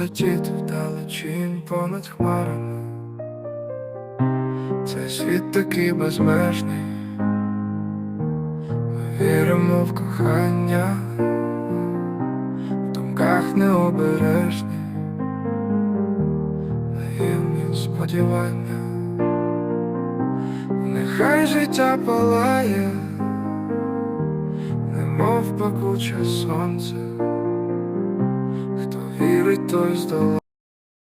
і полетіти вдалечінь понад хмарами. Цей світ такий безмежний. Ми віримо в кохання, в думках необережні, наївні сподівання. Нехай життя палає, немов пекуче сонце. Вірить, той здолає.